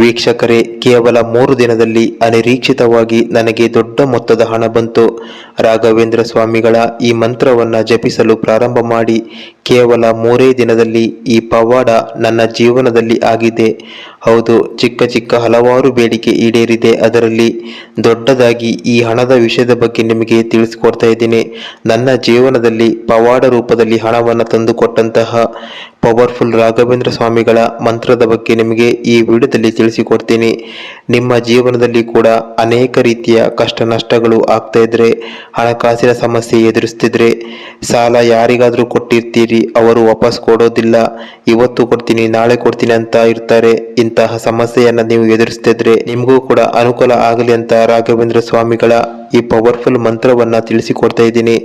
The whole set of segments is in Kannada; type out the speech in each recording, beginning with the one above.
ವೀಕ್ಷಕರೇ, ಕೇವಲ ಮೂರು ದಿನದಲ್ಲಿ ಅನಿರೀಕ್ಷಿತವಾಗಿ ನನಗೆ ದೊಡ್ಡ ಮೊತ್ತದ ಹಣ ಬಂತು. ರಾಘವೇಂದ್ರ ಸ್ವಾಮಿಗಳ ಈ ಮಂತ್ರವನ್ನು ಜಪಿಸಲು ಪ್ರಾರಂಭ ಮಾಡಿ, ಕೇವಲ ಮೂರೇ ದಿನದಲ್ಲಿ ಈ ಪವಾಡ ನನ್ನ ಜೀವನದಲ್ಲಿ ಆಗಿದೆ. ಹೌದು, ಚಿಕ್ಕ ಚಿಕ್ಕ ಹಲವಾರು ಬೇಡಿಕೆ ಈಡೇರಿದೆ. ಅದರಲ್ಲಿ ದೊಡ್ಡದಾಗಿ ಈ ಹಣದ ವಿಷಯದ ಬಗ್ಗೆ ನಿಮಗೆ ತಿಳಿಸ್ಕೊಡ್ತಾ ಇದ್ದೀನಿ. ನನ್ನ ಜೀವನದಲ್ಲಿ ಪವಾಡ ರೂಪದಲ್ಲಿ ಹಣವನ್ನು ತಂದುಕೊಟ್ಟಂತಹ ಪವರ್ಫುಲ್ ರಾಘವೇಂದ್ರ ಸ್ವಾಮಿಗಳ ಮಂತ್ರದ ಬಗ್ಗೆ ನಿಮಗೆ ಈ ವಿಡಿಯೋದಲ್ಲಿ ತಿಳಿಸಿಕೊಡ್ತೀನಿ. ನಿಮ್ಮ ಜೀವನದಲ್ಲಿ ಕೂಡ ಅನೇಕ ರೀತಿಯ ಕಷ್ಟ ನಷ್ಟಗಳು ಆಗ್ತಾ ಇದ್ರೆ, ಹಣಕಾಸಿನ ಸಮಸ್ಯೆ ಎದುರಿಸ್ತಿದ್ರೆ, ಸಾಲ ಯಾರಿಗಾದರೂ ಕೊಟ್ಟಿರ್ತೀರಿ, ಅವರು ವಾಪಸ್ ಕೊಡೋದಿಲ್ಲ, ಇವತ್ತು ಕೊಡ್ತೀನಿ, ನಾಳೆ ಕೊಡ್ತೀನಿ ಅಂತ ಇರ್ತಾರೆ. ಇಂತಹ ಸಮಸ್ಯೆಯನ್ನು ನೀವು ಎದುರಿಸ್ತಿದ್ರೆ ನಿಮಗೂ ಕೂಡ ಅನುಕೂಲ ಆಗಲಿ ಅಂತ ರಾಘವೇಂದ್ರ ಸ್ವಾಮಿಗಳ ಈ ಪವರ್ಫುಲ್ ಮಂತ್ರವನ್ನು ತಿಳಿಸಿಕೊಡ್ತಾ ಇದ್ದೀನಿ.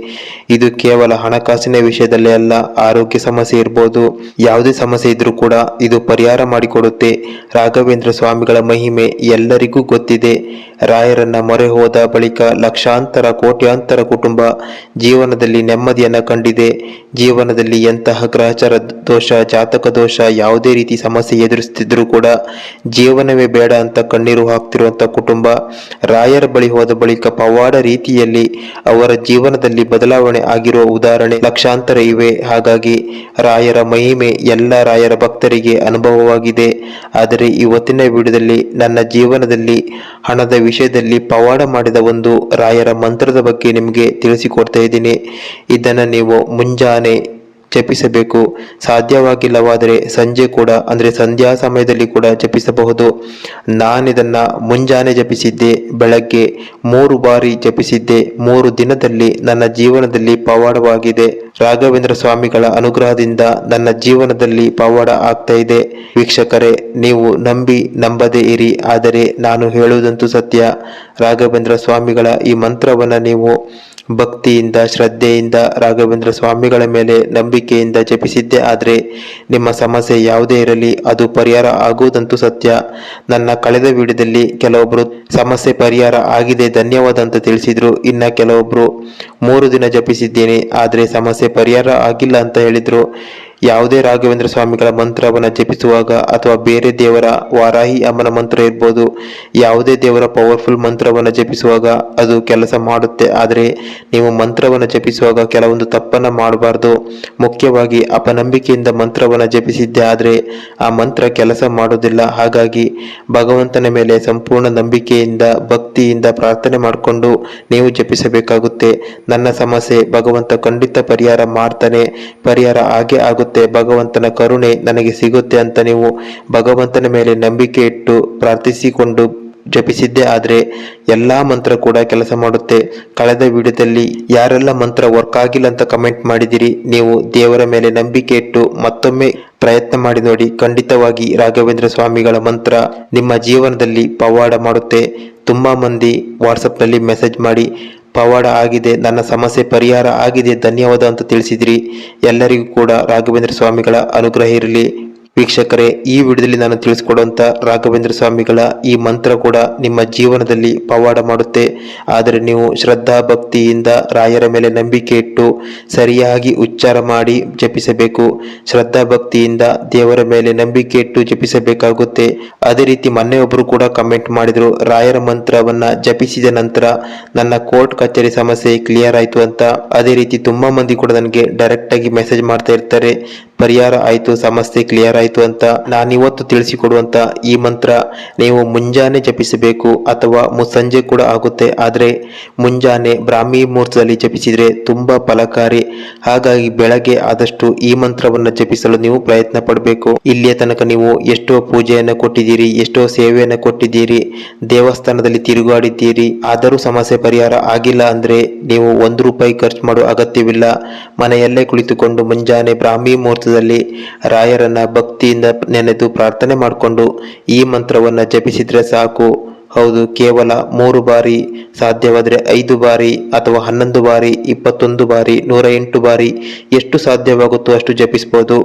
ಇದು ಕೇವಲ ಹಣಕಾಸಿನ ವಿಷಯದಲ್ಲೇ ಅಲ್ಲ, ಆರೋಗ್ಯ ಸಮಸ್ಯೆ ಇರ್ಬೋದು. ಯಾವುದೇ ಸಮಸ್ಯೆ ಇದ್ದರೂ ಕೂಡ ಇದು ಪರಿಹಾರ ಮಾಡಿಕೊಡುತ್ತೆ. ರಾಘವೇಂದ್ರ ಸ್ವಾಮಿಗಳ ಮಹಿಮೆ ಎಲ್ಲರಿಗೂ ಗೊತ್ತಿದೆ. ರಾಯರನ್ನ ಮೊರೆ ಹೋದ ಬಳಿಕ ಲಕ್ಷಾಂತರ, ಕೋಟ್ಯಾಂತರ ಕುಟುಂಬ ಜೀವನದಲ್ಲಿ ನೆಮ್ಮದಿಯನ್ನ ಕಂಡಿದೆ. ಜೀವನದಲ್ಲಿ ಎಂತಹ ಗ್ರಹಚಾರ ದೋಷ, ಜಾತಕ ದೋಷ, ಯಾವುದೇ ರೀತಿ ಸಮಸ್ಯೆ ಎದುರಿಸ್ತಿದ್ರು ಕೂಡ ಜೀವನವೇ ಬೇಡ ಅಂತ ಕಣ್ಣೀರು ಹಾಕ್ತಿರುವಂತ ಕುಟುಂಬ ರಾಯರ ಬಳಿ ಹೋದ ಬಳಿಕ ಪವಾಡ ರೀತಿಯಲ್ಲಿ ಅವರ ಜೀವನದಲ್ಲಿ ಬದಲಾವಣೆ ಆಗಿರುವ ಉದಾಹರಣೆ ಲಕ್ಷಾಂತರ ಇವೆ. ಹಾಗಾಗಿ ರಾಯರ ಮಹಿಮೆ ಎಲ್ಲ ರಾಯರ ಭಕ್ತರಿಗೆ ಅನುಭವವಾಗಿದೆ. ಆದರೆ ಇವತ್ತಿನ ವಿಡಿಯೋದಲ್ಲಿ ನನ್ನ ಜೀವನದಲ್ಲಿ ಹಣದ ವಿಷಯದಲ್ಲಿ ಪವಾಡ ಮಾಡಿದ ಒಂದು ರಾಯರ ಮಂತ್ರದ ಬಗ್ಗೆ ನಿಮಗೆ ತಿಳಿಸಿಕೊಡ್ತಾ ಇದ್ದೀನಿ. ಇದನ್ನು ನೀವು ಮುಂಜಾನೆ ಜಪಿಸಬೇಕು. ಸಾಧ್ಯವಾಗಿಲ್ಲವಾದರೆ ಸಂಜೆ ಕೂಡ, ಅಂದರೆ ಸಂಧ್ಯಾ ಸಮಯದಲ್ಲಿ ಕೂಡ ಜಪಿಸಬಹುದು. ನಾನಿದನ್ನು ಮುಂಜಾನೆ ಜಪಿಸಿದ್ದೆ, ಬೆಳಗ್ಗೆ ಮೂರು ಬಾರಿ ಜಪಿಸಿದ್ದೆ. ಮೂರು ದಿನದಲ್ಲಿ ನನ್ನ ಜೀವನದಲ್ಲಿ ಪವಾಡವಾಗಿದೆ. ರಾಘವೇಂದ್ರ ಸ್ವಾಮಿಗಳ ಅನುಗ್ರಹದಿಂದ ನನ್ನ ಜೀವನದಲ್ಲಿ ಪವಾಡ ಆಗ್ತಾ ಇದೆ. ವೀಕ್ಷಕರೇ, ನೀವು ನಂಬಿ ನಂಬದೇ ಇರಿ. ಆದರೆ ನಾನು ಹೇಳುವುದಂತೂ ಸತ್ಯ. ರಾಘವೇಂದ್ರ ಸ್ವಾಮಿಗಳ ಈ ಮಂತ್ರವನ್ನು ನೀವು ಭಕ್ತಿಯಿಂದ, ಶ್ರದ್ಧೆಯಿಂದ ರಾಘವೇಂದ್ರ ಸ್ವಾಮಿಗಳ ಮೇಲೆ ನಂಬಿಕೆಯಿಂದ ಜಪಿಸಿದ್ದೆ. ಆದರೆ ನಿಮ್ಮ ಸಮಸ್ಯೆ ಯಾವುದೇ ಇರಲಿ, ಅದು ಪರಿಹಾರ ಆಗುವುದಂತೂ ಸತ್ಯ. ನನ್ನ ಕಳೆದ ವಿಡಿಯೋದಲ್ಲಿ ಕೆಲವೊಬ್ಬರು ಸಮಸ್ಯೆ ಪರಿಹಾರ ಆಗಿದೆ, ಧನ್ಯವಾದ ಅಂತ ತಿಳಿಸಿದರು. ಇನ್ನು ಕೆಲವೊಬ್ಬರು ಮೂರು ದಿನ ಜಪಿಸಿದ್ದೇನೆ, ಆದರೆ ಸಮಸ್ಯೆ ಪರಿಹಾರ ಆಗಿಲ್ಲ ಅಂತ ಹೇಳಿದ್ರು. ಯಾವುದೇ ರಾಘವೇಂದ್ರ ಸ್ವಾಮಿಗಳ ಮಂತ್ರವನ್ನು ಜಪಿಸುವಾಗ ಅಥವಾ ಬೇರೆ ದೇವರ ವಾರಾಹಿ ಅಮ್ಮನ ಮಂತ್ರ ಇರ್ಬೋದು, ಯಾವುದೇ ದೇವರ ಪವರ್ಫುಲ್ ಮಂತ್ರವನ್ನು ಜಪಿಸುವಾಗ ಅದು ಕೆಲಸ ಮಾಡುತ್ತೆ. ಆದರೆ ನೀವು ಮಂತ್ರವನ್ನು ಜಪಿಸುವಾಗ ಕೆಲವೊಂದು ತಪ್ಪನ್ನು ಮಾಡಬಾರ್ದು. ಮುಖ್ಯವಾಗಿ ಅಪನಂಬಿಕೆಯಿಂದ ಮಂತ್ರವನ್ನು ಜಪಿಸಿದ್ದೆ ಆದರೆ ಆ ಮಂತ್ರ ಕೆಲಸ ಮಾಡೋದಿಲ್ಲ ಹಾಗಾಗಿ ಭಗವಂತನ ಮೇಲೆ ಸಂಪೂರ್ಣ ನಂಬಿಕೆಯಿಂದ, ಭಕ್ತಿಯಿಂದ ಪ್ರಾರ್ಥನೆ ಮಾಡಿಕೊಂಡು ನೀವು ಜಪಿಸಬೇಕಾಗುತ್ತೆ. ನನ್ನ ಸಮಸ್ಯೆ ಭಗವಂತ ಖಂಡಿತ ಪರಿಹಾರ ಮಾಡ್ತಾನೆ. ಪರಿಹಾರ ಹಾಗೆ ಆಗುತ್ತೆ ಭಗವಂತನ ಕರುಣೆ ನನಗೆ ಸಿಗುತ್ತೆ ಅಂತ ನೀವು ಭಗವಂತನ ಮೇಲೆ ನಂಬಿಕೆ ಇಟ್ಟು ಪ್ರಾರ್ಥಿಸಿಕೊಂಡು ಜಪಿಸಿದ್ದೇ ಆದರೆ ಎಲ್ಲ ಮಂತ್ರ ಕೂಡ ಕೆಲಸ ಮಾಡುತ್ತೆ. ಕಳೆದ ವಿಡಿಯೋದಲ್ಲಿ ಯಾರೆಲ್ಲ ಮಂತ್ರ ವರ್ಕ್ ಆಗಿಲ್ಲ ಅಂತ ಕಮೆಂಟ್ ಮಾಡಿದಿರಿ, ನೀವು ದೇವರ ಮೇಲೆ ನಂಬಿಕೆ ಇಟ್ಟು ಮತ್ತೊಮ್ಮೆ ಪ್ರಯತ್ನ ಮಾಡಿ ನೋಡಿ. ಖಂಡಿತವಾಗಿ ರಾಘವೇಂದ್ರ ಸ್ವಾಮಿಗಳ ಮಂತ್ರ ನಿಮ್ಮ ಜೀವನದಲ್ಲಿ ಪವಾಡ ಮಾಡುತ್ತೆ. ತುಂಬಾ ಮಂದಿ ವಾಟ್ಸಪ್ನಲ್ಲಿ ಮೆಸೇಜ್ ಮಾಡಿ ಪವಾಡ ಆಗಿದೆ, ನನ್ನ ಸಮಸ್ಯೆ ಪರಿಹಾರ ಆಗಿದೆ, ಧನ್ಯವಾದ ಅಂತ ತಿಳಿಸಿದ್ರಿ. ಎಲ್ಲರಿಗೂ ಕೂಡ ರಾಘವೇಂದ್ರ ಸ್ವಾಮಿಗಳ ಅನುಗ್ರಹ ಇರಲಿ. ವೀಕ್ಷಕರೇ, ಈ ವಿಡಿಯೋದಲ್ಲಿ ನಾನು ತಿಳಿಸ್ಕೊಡುವಂತ ರಾಘವೇಂದ್ರ ಸ್ವಾಮಿಗಳ ಈ ಮಂತ್ರ ಕೂಡ ನಿಮ್ಮ ಜೀವನದಲ್ಲಿ ಪವಾಡ ಮಾಡುತ್ತೆ. ಆದರೆ ನೀವು ಶ್ರದ್ಧಾ ಭಕ್ತಿಯಿಂದ ರಾಯರ ಮೇಲೆ ನಂಬಿಕೆ ಇಟ್ಟು ಸರಿಯಾಗಿ ಉಚ್ಚಾರ ಮಾಡಿ ಜಪಿಸಬೇಕು. ಶ್ರದ್ಧಾ ಭಕ್ತಿಯಿಂದ ದೇವರ ಮೇಲೆ ನಂಬಿಕೆ ಇಟ್ಟು ಜಪಿಸಬೇಕಾಗುತ್ತೆ. ಅದೇ ರೀತಿ ಮೊನ್ನೆ ಒಬ್ಬರು ಕೂಡ ಕಮೆಂಟ್ ಮಾಡಿದ್ರು, ರಾಯರ ಮಂತ್ರವನ್ನ ಜಪಿಸಿದ ನಂತರ ನನ್ನ ಕೋರ್ಟ್ ಕಚೇರಿ ಸಮಸ್ಯೆ ಕ್ಲಿಯರ್ ಆಯ್ತು ಅಂತ. ಅದೇ ರೀತಿ ತುಂಬಾ ಮಂದಿ ಕೂಡ ನನಗೆ ಡೈರೆಕ್ಟ್ ಆಗಿ ಮೆಸೇಜ್ ಮಾಡ್ತಾ ಇರ್ತಾರೆ. ಪರಿಹಾರ ಆಯ್ತು, ಸಮಸ್ಯೆ ಕ್ಲಿಯರ್ ಆಯಿತು ಅಂತ ನಾನಿವತ್ತು ತಿಳಿಸಿಕೊಡುವಂಥ ಈ ಮಂತ್ರ ನೀವು ಮುಂಜಾನೆ ಜಪಿಸಬೇಕು ಅಥವಾ ಮುಸ್ಸಂಜೆ ಕೂಡ ಆಗುತ್ತೆ. ಆದರೆ ಮುಂಜಾನೆ ಬ್ರಾಹ್ಮಿ ಮುಹೂರ್ತದಲ್ಲಿ ಜಪಿಸಿದರೆ ತುಂಬಾ ಫಲಕಾರಿ. ಹಾಗಾಗಿ ಬೆಳಗ್ಗೆ ಆದಷ್ಟು ಈ ಮಂತ್ರವನ್ನು ಜಪಿಸಲು ನೀವು ಪ್ರಯತ್ನ ಪಡಬೇಕು. ಇಲ್ಲಿಯ ತನಕ ನೀವು ಎಷ್ಟೋ ಪೂಜೆಯನ್ನು ಕೊಟ್ಟಿದ್ದೀರಿ, ಎಷ್ಟೋ ಸೇವೆಯನ್ನು ಕೊಟ್ಟಿದ್ದೀರಿ, ದೇವಸ್ಥಾನದಲ್ಲಿ ತಿರುಗಾಡಿದ್ದೀರಿ. ಆದರೂ ಸಮಸ್ಯೆ ಪರಿಹಾರ ಆಗಿಲ್ಲ ಅಂದ್ರೆ ನೀವು ಒಂದು ರೂಪಾಯಿ ಖರ್ಚು ಮಾಡೋ ಅಗತ್ಯವಿಲ್ಲ. ಮನೆಯಲ್ಲೇ ಕುಳಿತುಕೊಂಡು ಮುಂಜಾನೆ ಬ್ರಾಹ್ಮಿ ಮುಹೂರ್ತದಲ್ಲಿ ರಾಯರನ್ನ ಭಕ್ತಿಯಿಂದ ನೆನೆದು ಪ್ರಾರ್ಥನೆ ಮಾಡಿಕೊಂಡು ಈ ಮಂತ್ರವನ್ನ ಜಪಿಸಿದ್ರೆ ಸಾಕು. ಹೌದು, ಕೇವಲ ಮೂರು ಬಾರಿ ಸಾಧ್ಯವಾದರೆ ಐದು ಬಾರಿ ಅಥವಾ ಹನ್ನೊಂದು ಬಾರಿ, ಇಪ್ಪತ್ತೊಂದು ಬಾರಿ, ನೂರ ಎಂಟು ಬಾರಿ ಎಷ್ಟು ಸಾಧ್ಯವಾಗುತ್ತೋ ಅಷ್ಟು ಜಪಿಸ್ಬೋದು.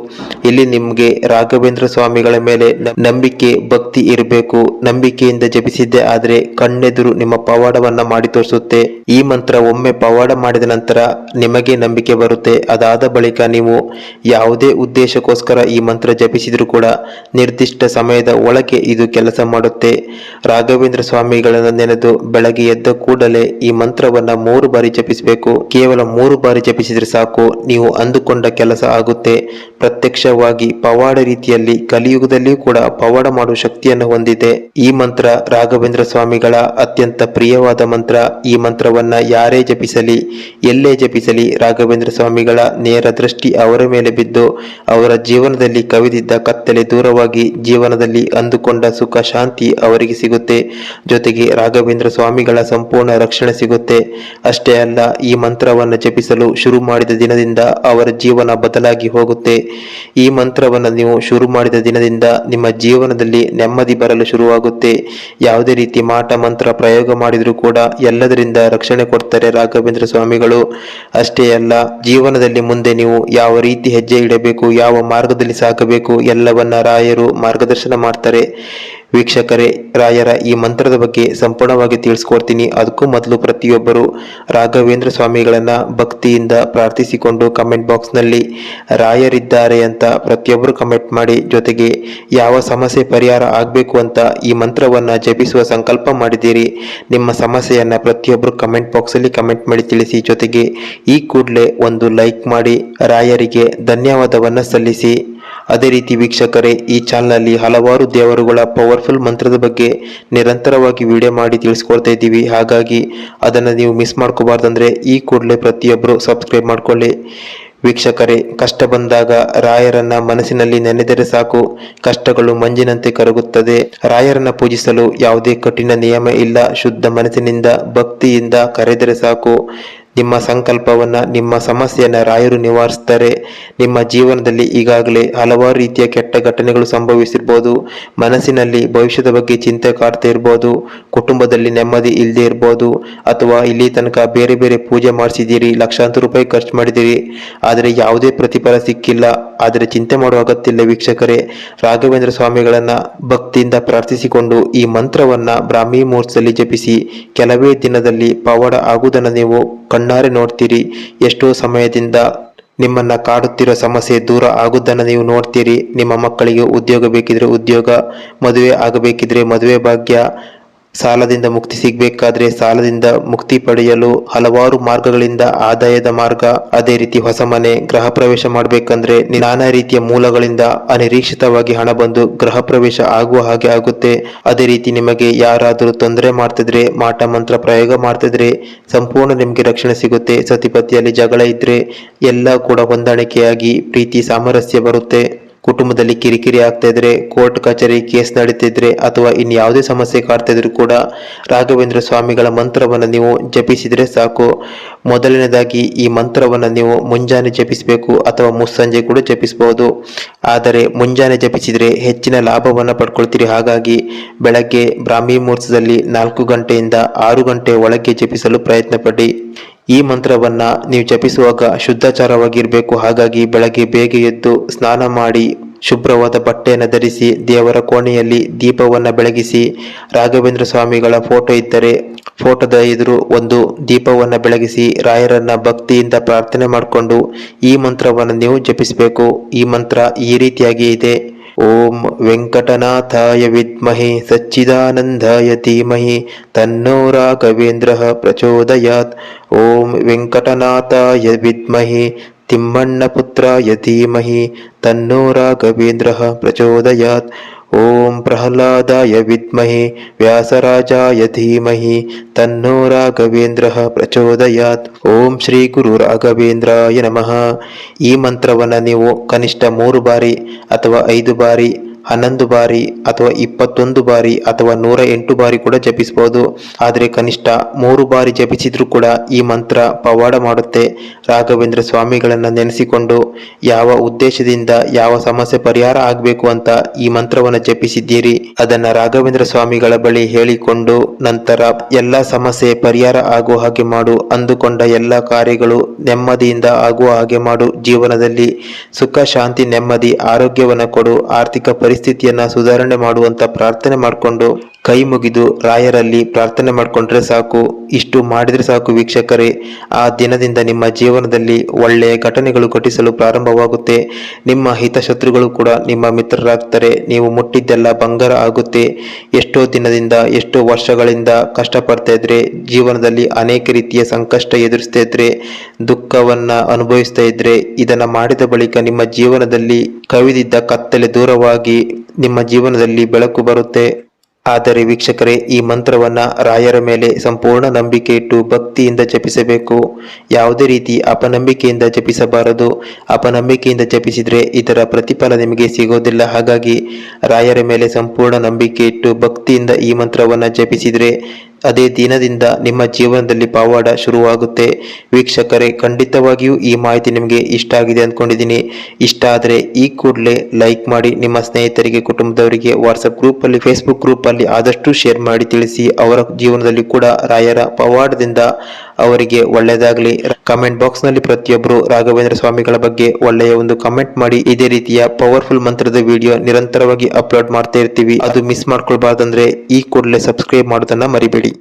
ಇಲ್ಲಿ ನಿಮಗೆ ರಾಘವೇಂದ್ರ ಸ್ವಾಮಿಗಳ ಮೇಲೆ ನಂಬಿಕೆ, ಭಕ್ತಿ ಇರಬೇಕು. ನಂಬಿಕೆಯಿಂದ ಜಪಿಸಿದ್ದೆ ಆದರೆ ಕಣ್ಣೆದುರು ನಿಮ್ಮ ಪವಾಡವನ್ನ ಮಾಡಿ ತೋರಿಸುತ್ತೆ. ಈ ಮಂತ್ರ ಒಮ್ಮೆ ಪವಾಡ ಮಾಡಿದ ನಂತರ ನಿಮಗೆ ನಂಬಿಕೆ ಬರುತ್ತೆ. ಅದಾದ ಬಳಿಕ ನೀವು ಯಾವುದೇ ಉದ್ದೇಶಕ್ಕೋಸ್ಕರ ಈ ಮಂತ್ರ ಜಪಿಸಿದರೂ ಕೂಡ ನಿರ್ದಿಷ್ಟ ಸಮಯದ ಒಳಗೆ ಇದು ಕೆಲಸ ಮಾಡುತ್ತೆ. ರಾಘವೇಂದ್ರ ಸ್ವಾಮಿಗಳನ್ನು ನೆನೆದು ಬೆಳಗ್ಗೆ ಎದ್ದ ಕೂಡಲೇ ಈ ಮಂತ್ರವನ್ನ ಮೂರು ಬಾರಿ ಜಪಿಸಬೇಕು. ಕೇವಲ ಮೂರು ಬಾರಿ ಜಪಿಸಿದ್ರೆ ಸಾಕು. ನೀವು ಅಂದುಕೊಂಡ ಕೆಲಸ ಆಗುತ್ತೆ. ಪ್ರತ್ಯಕ್ಷವಾಗಿ ಪವಾಡ ರೀತಿಯಲ್ಲಿ ಕಲಿಯುಗದಲ್ಲಿಯೂ ಕೂಡ ಪವಾಡ ಮಾಡುವ ಶಕ್ತಿಯನ್ನು ಹೊಂದಿದೆ. ಈ ಮಂತ್ರ ರಾಘವೇಂದ್ರ ಸ್ವಾಮಿಗಳ ಅತ್ಯಂತ ಪ್ರಿಯವಾದ ಮಂತ್ರ. ಈ ಮಂತ್ರವನ್ನ ಯಾರೇ ಜಪಿಸಲಿ, ಎಲ್ಲೇ ಜಪಿಸಲಿ ರಾಘವೇಂದ್ರ ಸ್ವಾಮಿಗಳ ನೇರ ದೃಷ್ಟಿ ಅವರ ಮೇಲೆ ಬಿದ್ದು ಅವರ ಜೀವನದಲ್ಲಿ ಕವಿದಿದ್ದ ಕತ್ತಲೆ ದೂರವಾಗಿ ಜೀವನದಲ್ಲಿ ಅಂದುಕೊಂಡ ಸುಖ ಶಾಂತಿ ಅವರಿಗೆ ಸಿಗುತ್ತೆ. ಜೊತೆಗೆ ರಾಘವೇಂದ್ರ ಸ್ವಾಮಿಗಳ ಸಂಪೂರ್ಣ ರಕ್ಷಣೆ ಸಿಗುತ್ತೆ. ಅಷ್ಟೇ ಅಲ್ಲ, ಈ ಮಂತ್ರವನ್ನು ಜಪಿಸಲು ಶುರು ಮಾಡಿದ ದಿನದಿಂದ ಅವರ ಜೀವನ ಬದಲಾಗಿ ಹೋಗುತ್ತೆ. ಈ ಮಂತ್ರವನ್ನು ನೀವು ಶುರು ಮಾಡಿದ ದಿನದಿಂದ ನಿಮ್ಮ ಜೀವನದಲ್ಲಿ ನೆಮ್ಮದಿ ಬರಲು ಶುರುವಾಗುತ್ತೆ. ಯಾವುದೇ ರೀತಿ ಮಾಟ, ಮಂತ್ರ ಪ್ರಯೋಗ ಮಾಡಿದರೂ ಕೂಡ ಎಲ್ಲದರಿಂದ ರಕ್ಷಣೆ ಕೊಡ್ತಾರೆ ರಾಘವೇಂದ್ರ ಸ್ವಾಮಿಗಳು. ಅಷ್ಟೇ ಅಲ್ಲ, ಜೀವನದಲ್ಲಿ ಮುಂದೆ ನೀವು ಯಾವ ರೀತಿ ಹೆಜ್ಜೆ ಇಡಬೇಕು, ಯಾವ ಮಾರ್ಗದಲ್ಲಿ ಸಾಗಬೇಕು, ಎಲ್ಲವನ್ನ ರಾಯರು ಮಾರ್ಗದರ್ಶನ ಮಾಡ್ತಾರೆ. ವೀಕ್ಷಕರೇ, ರಾಯರ ಈ ಮಂತ್ರದ ಬಗ್ಗೆ ಸಂಪೂರ್ಣವಾಗಿ ತಿಳಿಸ್ಕೊಡ್ತೀನಿ. ಅದಕ್ಕೂ ಮೊದಲು ಪ್ರತಿಯೊಬ್ಬರು ರಾಘವೇಂದ್ರ ಸ್ವಾಮಿಗಳನ್ನ ಭಕ್ತಿಯಿಂದ ಪ್ರಾರ್ಥಿಸಿಕೊಂಡು ಕಮೆಂಟ್ ಬಾಕ್ಸ್ನಲ್ಲಿ ರಾಯರಿದ್ದಾರೆ ಅಂತ ಪ್ರತಿಯೊಬ್ಬರು ಕಮೆಂಟ್ ಮಾಡಿ, ಜೊತೆಗೆ ಯಾವ ಸಮಸ್ಯೆ ಪರಿಹಾರ ಆಗಬೇಕು ಅಂತ ಈ ಮಂತ್ರವನ್ನು ಜಪಿಸುವ ಸಂಕಲ್ಪ ಮಾಡಿದ್ದೀರಿ. ನಿಮ್ಮ ಸಮಸ್ಯೆಯನ್ನು ಪ್ರತಿಯೊಬ್ಬರು ಕಮೆಂಟ್ ಬಾಕ್ಸಲ್ಲಿ ಕಮೆಂಟ್ ಮಾಡಿ ತಿಳಿಸಿ, ಜೊತೆಗೆ ಈ ಕೂಡಲೇ ಒಂದು ಲೈಕ್ ಮಾಡಿ, ರಾಯರಿಗೆ ಧನ್ಯವಾದವನ್ನು ಸಲ್ಲಿಸಿ. ಅದೇ ರೀತಿ ವೀಕ್ಷಕರೇ, ಈ ಚಾನಲ್ನಲ್ಲಿ ಹಲವಾರು ದೇವರುಗಳ ಪವರ್ಫುಲ್ ಮಂತ್ರದ ಬಗ್ಗೆ ನಿರಂತರವಾಗಿ ವಿಡಿಯೋ ಮಾಡಿ ತಿಳಿಸ್ಕೊಳ್ತಾ ಇದ್ದೀವಿ. ಹಾಗಾಗಿ ಅದನ್ನು ನೀವು ಮಿಸ್ ಮಾಡ್ಕೋಬಾರ್ದಂದ್ರೆ ಈ ಕೂಡಲೇ ಪ್ರತಿಯೊಬ್ಬರು ಸಬ್ಸ್ಕ್ರೈಬ್ ಮಾಡ್ಕೊಳ್ಳಿ. ವೀಕ್ಷಕರೇ, ಕಷ್ಟ ಬಂದಾಗ ರಾಯರನ್ನ ಮನಸ್ಸಿನಲ್ಲಿ ನೆನೆದರೆ ಸಾಕು. ಕಷ್ಟಗಳು ಮಂಜಿನಂತೆ ಕರಗುತ್ತದೆ. ರಾಯರನ್ನ ಪೂಜಿಸಲು ಯಾವುದೇ ಕಠಿಣ ನಿಯಮ ಇಲ್ಲ. ಶುದ್ಧ ಮನಸ್ಸಿನಿಂದ, ಭಕ್ತಿಯಿಂದ ಕರೆದರೆ ಸಾಕು. ನಿಮ್ಮ ಸಂಕಲ್ಪವನ್ನು, ನಿಮ್ಮ ಸಮಸ್ಯೆಯನ್ನು ರಾಯರು ನಿವಾರಿಸ್ತಾರೆ. ನಿಮ್ಮ ಜೀವನದಲ್ಲಿ ಈಗಾಗಲೇ ಹಲವಾರು ರೀತಿಯ ಕೆಟ್ಟ ಘಟನೆಗಳು ಸಂಭವಿಸಿರ್ಬೋದು. ಮನಸ್ಸಿನಲ್ಲಿ ಭವಿಷ್ಯದ ಬಗ್ಗೆ ಚಿಂತೆ ಕಾಡ್ತಾ ಇರ್ಬೋದು. ಕುಟುಂಬದಲ್ಲಿ ನೆಮ್ಮದಿ ಇಲ್ಲದೆ ಇರ್ಬೋದು. ಅಥವಾ ಇಲ್ಲಿ ತನಕ ಬೇರೆ ಬೇರೆ ಪೂಜೆ ಮಾಡಿಸಿದ್ದೀರಿ, ಲಕ್ಷಾಂತರ ರೂಪಾಯಿ ಖರ್ಚು ಮಾಡಿದ್ದೀರಿ. ಆದರೆ ಯಾವುದೇ ಪ್ರತಿಫಲ ಸಿಕ್ಕಿಲ್ಲ. ಆದರೆ ಚಿಂತೆ ಮಾಡುವ ಅಗತ್ಯವಿಲ್ಲ ವೀಕ್ಷಕರೇ. ರಾಘವೇಂದ್ರ ಸ್ವಾಮಿಗಳನ್ನು ಭಕ್ತಿಯಿಂದ ಪ್ರಾರ್ಥಿಸಿಕೊಂಡು ಈ ಮಂತ್ರವನ್ನು ಬ್ರಾಹ್ಮಿ ಮುಹೂರ್ತದಲ್ಲಿ ಜಪಿಸಿ, ಕೆಲವೇ ದಿನದಲ್ಲಿ ಪವಾಡ ಆಗುವುದನ್ನು ನೀವು ಕಣ್ಣಾರೆ ನೋಡ್ತೀರಿ. ಎಷ್ಟೋ ಸಮಯದಿಂದ ನಿಮ್ಮನ್ನ ಕಾಡುತ್ತಿರೋ ಸಮಸ್ಯೆ ದೂರ ಆಗುವುದನ್ನು ನೀವು ನೋಡ್ತೀರಿ. ನಿಮ್ಮ ಮಕ್ಕಳಿಗೆ ಉದ್ಯೋಗ ಬೇಕಿದ್ರೆ ಉದ್ಯೋಗ, ಮದುವೆ ಆಗಬೇಕಿದ್ರೆ ಮದುವೆ ಭಾಗ್ಯ ಸಾಲದಿಂದ ಮುಕ್ತಿ ಸಿಗಬೇಕಾದ್ರೆ ಸಾಲದಿಂದ ಮುಕ್ತಿ ಪಡೆಯಲು ಹಲವಾರು ಮಾರ್ಗಗಳಿಂದ ಆದಾಯದ ಮಾರ್ಗ. ಅದೇ ರೀತಿ ಹೊಸ ಮನೆ, ಗೃಹ ಪ್ರವೇಶ ಮಾಡಬೇಕಂದ್ರೆ ನಾನಾ ರೀತಿಯ ಮೂಲಗಳಿಂದ ಅನಿರೀಕ್ಷಿತವಾಗಿ ಹಣ ಬಂದು ಗೃಹ ಪ್ರವೇಶ ಆಗುವ ಹಾಗೆ ಆಗುತ್ತೆ. ಅದೇ ರೀತಿ ನಿಮಗೆ ಯಾರಾದರೂ ತೊಂದರೆ ಮಾಡ್ತಿದ್ರೆ, ಮಾಟ ಮಂತ್ರ ಪ್ರಯೋಗ ಮಾಡ್ತಿದ್ರೆ ಸಂಪೂರ್ಣ ನಿಮಗೆ ರಕ್ಷಣೆ ಸಿಗುತ್ತೆ. ಸತಿಪತಿಯಲ್ಲಿ ಜಗಳ ಇದ್ರೆ ಎಲ್ಲ ಕೂಡ ಹೊಂದಾಣಿಕೆಯಾಗಿ ಪ್ರೀತಿ, ಸಾಮರಸ್ಯ ಬರುತ್ತೆ. ಕುಟುಂಬದಲ್ಲಿ ಕಿರಿಕಿರಿ ಆಗ್ತಾ ಇದ್ರೆ, ಕೋರ್ಟ್ ಕಚೇರಿ ಕೇಸ್ ನಡೀತಿದ್ರೆ ಅಥವಾ ಇನ್ಯಾವುದೇ ಸಮಸ್ಯೆ ಕಾಡ್ತಾ ಇದ್ರು ಕೂಡ ರಾಘವೇಂದ್ರ ಸ್ವಾಮಿಗಳ ಮಂತ್ರವನ್ನು ನೀವು ಜಪಿಸಿದ್ರೆ ಸಾಕು. ಮೊದಲನೇದಾಗಿ ಈ ಮಂತ್ರವನ್ನು ನೀವು ಮುಂಜಾನೆ ಜಪಿಸಬೇಕು ಅಥವಾ ಮುಸ್ಸಂಜೆ ಕೂಡ ಜಪಿಸಬಹುದು ಆದರೆ ಮುಂಜಾನೆ ಜಪಿಸಿದ್ರೆ ಹೆಚ್ಚಿನ ಲಾಭವನ್ನು ಪಡ್ಕೊಳ್ತೀರಿ. ಹಾಗಾಗಿ ಬೆಳಗ್ಗೆ ಬ್ರಾಹ್ಮಿ ಮುಹೂರ್ತದಲ್ಲಿ ನಾಲ್ಕು ಗಂಟೆಯಿಂದ ಆರು ಗಂಟೆ ಒಳಗೆ ಜಪಿಸಲು ಪ್ರಯತ್ನ ಪಡಿ ಈ ಮಂತ್ರವನ್ನ ನೀವು ಜಪಿಸುವಾಗ ಶುದ್ಧಾಚಾರವಾಗಿರಬೇಕು. ಹಾಗಾಗಿ ಬೆಳಗ್ಗೆ ಬೇಗ ಎದ್ದು ಸ್ನಾನ ಮಾಡಿ ಶುಭ್ರವಾದ ಬಟ್ಟೆಯನ್ನು ಧರಿಸಿ ದೇವರ ಕೋಣೆಯಲ್ಲಿ ದೀಪವನ್ನು ಬೆಳಗಿಸಿ ರಾಘವೇಂದ್ರ ಸ್ವಾಮಿಗಳ ಫೋಟೋ ಇದ್ದರೆ ಫೋಟೋದ ಎದುರು ಒಂದು ದೀಪವನ್ನು ಬೆಳಗಿಸಿ ರಾಯರನ್ನ ಭಕ್ತಿಯಿಂದ ಪ್ರಾರ್ಥನೆ ಮಾಡಿಕೊಂಡು ಈ ಮಂತ್ರವನ್ನು ನೀವು ಜಪಿಸಬೇಕು. ಈ ಮಂತ್ರ ಈ ರೀತಿಯಾಗಿ ಇದೆ. ಓಂ ವೆಂಕಟನಾಥಾಯ ವಿದ್ಮಹೆ ಸಚ್ಚಿದಾನಂದಾಯ ಧೀಮಹಿ ತನ್ನೋ ರಾಘವೇಂದ್ರ ಪ್ರಚೋದಯಾತ್ ಓಂ ವೆಂಕಟನಾಥಾಯ ವಿದ್ಮಹೆ ತಿಮ್ಮಣ್ಣಪುತ್ರಾಯ ಯತೀಮಹಿ ತನ್ನೋ ರಾಘವೇಂದ್ರ ಪ್ರಚೋದಯಾತ್. ಓಂ ಪ್ರಹ್ಲಾದಾಯ ವಿದ್ಮಹಿ ವ್ಯಾಸರಾಜಾಯ ಧೀಮಹಿ ತನ್ನೋ ರಾಘವೇಂದ್ರ ಪ್ರಚೋದಯಾತ್. ಓಂ ಶ್ರೀ ಗುರು ರಾಘವೇಂದ್ರಾಯ ನಮಃ. ಈ ಮಂತ್ರವನ್ನು ನೀವು ಕನಿಷ್ಠ ಮೂರು ಬಾರಿ ಅಥವಾ ಐದು ಬಾರಿ ಹನ್ನೊಂದು ಬಾರಿ ಅಥವಾ ಇಪ್ಪತ್ತೊಂದು ಬಾರಿ ಅಥವಾ ನೂರ ಎಂಟು ಬಾರಿ ಕೂಡ ಜಪಿಸಬಹುದು. ಆದರೆ ಕನಿಷ್ಠ ಮೂರು ಬಾರಿ ಜಪಿಸಿದ್ರೂ ಕೂಡ ಈ ಮಂತ್ರ ಪವಾಡ ಮಾಡುತ್ತೆ. ರಾಘವೇಂದ್ರ ಸ್ವಾಮಿಗಳನ್ನ ನೆನೆಸಿಕೊಂಡು ಯಾವ ಉದ್ದೇಶದಿಂದ ಯಾವ ಸಮಸ್ಯೆ ಪರಿಹಾರ ಆಗಬೇಕು ಅಂತ ಈ ಮಂತ್ರವನ್ನು ಜಪಿಸಿದ್ದೀರಿ? ಅದನ್ನ ರಾಘವೇಂದ್ರ ಸ್ವಾಮಿಗಳ ಬಳಿ ಹೇಳಿಕೊಂಡು ನಂತರ ಎಲ್ಲ ಸಮಸ್ಯೆ ಪರಿಹಾರ ಆಗುವ ಹಾಗೆ ಮಾಡು. ಅಂದುಕೊಂಡ ಎಲ್ಲ ಕಾರ್ಯಗಳು ನೆಮ್ಮದಿಯಿಂದ ಆಗುವ ಹಾಗೆ ಮಾಡು. ಜೀವನದಲ್ಲಿ ಸುಖ, ಶಾಂತಿ, ನೆಮ್ಮದಿ, ಆರೋಗ್ಯವನ್ನು ಕೊಡು. ಆರ್ಥಿಕ ಪರಿಸ್ಥಿತಿ ಪರಿಸ್ಥಿತಿಯನ್ನ ಸುಧಾರಣೆ ಮಾಡುವಂತ ಪ್ರಾರ್ಥನೆ ಮಾಡಿಕೊಂಡು ಕೈ ಮುಗಿದು ರಾಯರಲ್ಲಿ ಪ್ರಾರ್ಥನೆ ಮಾಡಿಕೊಂಡ್ರೆ ಸಾಕು, ಇಷ್ಟು ಮಾಡಿದ್ರೆ ಸಾಕು ವೀಕ್ಷಕರೇ. ಆ ದಿನದಿಂದ ನಿಮ್ಮ ಜೀವನದಲ್ಲಿ ಒಳ್ಳೆಯ ಘಟನೆಗಳು ಘಟಿಸಲು ಪ್ರಾರಂಭವಾಗುತ್ತೆ. ನಿಮ್ಮ ಹಿತಶತ್ರುಗಳು ಕೂಡ ನಿಮ್ಮ ಮಿತ್ರರಾಗ್ತಾರೆ. ನೀವು ಮುಟ್ಟಿದ್ದೆಲ್ಲ ಬಂಗಾರ ಆಗುತ್ತೆ. ಎಷ್ಟೋ ದಿನದಿಂದ, ಎಷ್ಟೋ ವರ್ಷಗಳಿಂದ ಕಷ್ಟಪಡ್ತಾ ಇದ್ರೆ, ಜೀವನದಲ್ಲಿ ಅನೇಕ ರೀತಿಯ ಸಂಕಷ್ಟ ಎದುರಿಸ್ತಾ ಇದ್ರೆ, ದುಃಖವನ್ನ ಅನುಭವಿಸ್ತಾ ಇದ್ರೆ, ಇದನ್ನ ಮಾಡಿದ ಬಳಿಕ ನಿಮ್ಮ ಜೀವನದಲ್ಲಿ ಕವಿದಿದ್ದ ಕತ್ತಲೆ ದೂರವಾಗಿ ನಿಮ್ಮ ಜೀವನದಲ್ಲಿ ಬೆಳಕು ಬರುತ್ತೆ. ಆದರೆ ವೀಕ್ಷಕರೇ, ಈ ಮಂತ್ರವನ್ನ ರಾಯರ ಮೇಲೆ ಸಂಪೂರ್ಣ ನಂಬಿಕೆ ಇಟ್ಟು ಭಕ್ತಿಯಿಂದ ಜಪಿಸಬೇಕು. ಯಾವುದೇ ರೀತಿ ಅಪನಂಬಿಕೆಯಿಂದ ಜಪಿಸಬಾರದು. ಅಪನಂಬಿಕೆಯಿಂದ ಜಪಿಸಿದರೆ ಇದರ ಪ್ರತಿಫಲ ನಿಮಗೆ ಸಿಗೋದಿಲ್ಲ. ಹಾಗಾಗಿ ರಾಯರ ಮೇಲೆ ಸಂಪೂರ್ಣ ನಂಬಿಕೆ ಇಟ್ಟು ಭಕ್ತಿಯಿಂದ ಈ ಮಂತ್ರವನ್ನ ಜಪಿಸಿದ್ರೆ ಅದೇ ದಿನದಿಂದ ನಿಮ್ಮ ಜೀವನದಲ್ಲಿ ಪವಾಡ ಶುರುವಾಗುತ್ತೆ. ವೀಕ್ಷಕರೇ, ಖಂಡಿತವಾಗಿಯೂ ಈ ಮಾಹಿತಿ ನಿಮಗೆ ಇಷ್ಟ ಆಗಿದೆ ಅಂದ್ಕೊಂಡಿದ್ದೀನಿ. ಇಷ್ಟ ಆದರೆ ಈ ಕೂಡಲೇ ಲೈಕ್ ಮಾಡಿ ನಿಮ್ಮ ಸ್ನೇಹಿತರಿಗೆ, ಕುಟುಂಬದವರಿಗೆ, ವಾಟ್ಸಪ್ ಗ್ರೂಪಲ್ಲಿ, ಫೇಸ್ಬುಕ್ ಗ್ರೂಪಲ್ಲಿ ಆದಷ್ಟು ಶೇರ್ ಮಾಡಿ ತಿಳಿಸಿ ಅವರ ಜೀವನದಲ್ಲಿ ಕೂಡ ರಾಯರ ಪವಾಡದಿಂದ ಅವರಿಗೆ ಒಳ್ಳೆಯದಾಗಲಿ. ಕಮೆಂಟ್ ಬಾಕ್ಸ್ನಲ್ಲಿ ಪ್ರತಿಯೊಬ್ಬರು ರಾಘವೇಂದ್ರ ಸ್ವಾಮಿಗಳ ಬಗ್ಗೆ ಒಳ್ಳೆಯ ಒಂದು ಕಮೆಂಟ್ ಮಾಡಿ. ಇದೇ ರೀತಿಯ ಪವರ್ಫುಲ್ ಮಂತ್ರದ ವಿಡಿಯೋ ನಿರಂತರವಾಗಿ ಅಪ್ಲೋಡ್ ಮಾಡ್ತಾ ಇರ್ತೀವಿ. ಅದು ಮಿಸ್ ಮಾಡ್ಕೊಳ್ಬಾರ್ದಂದ್ರೆ ಈ ಕೂಡಲೇ ಸಬ್ಸ್ಕ್ರೈಬ್ ಮಾಡೋದನ್ನ ಮರಿಬೇಡಿ.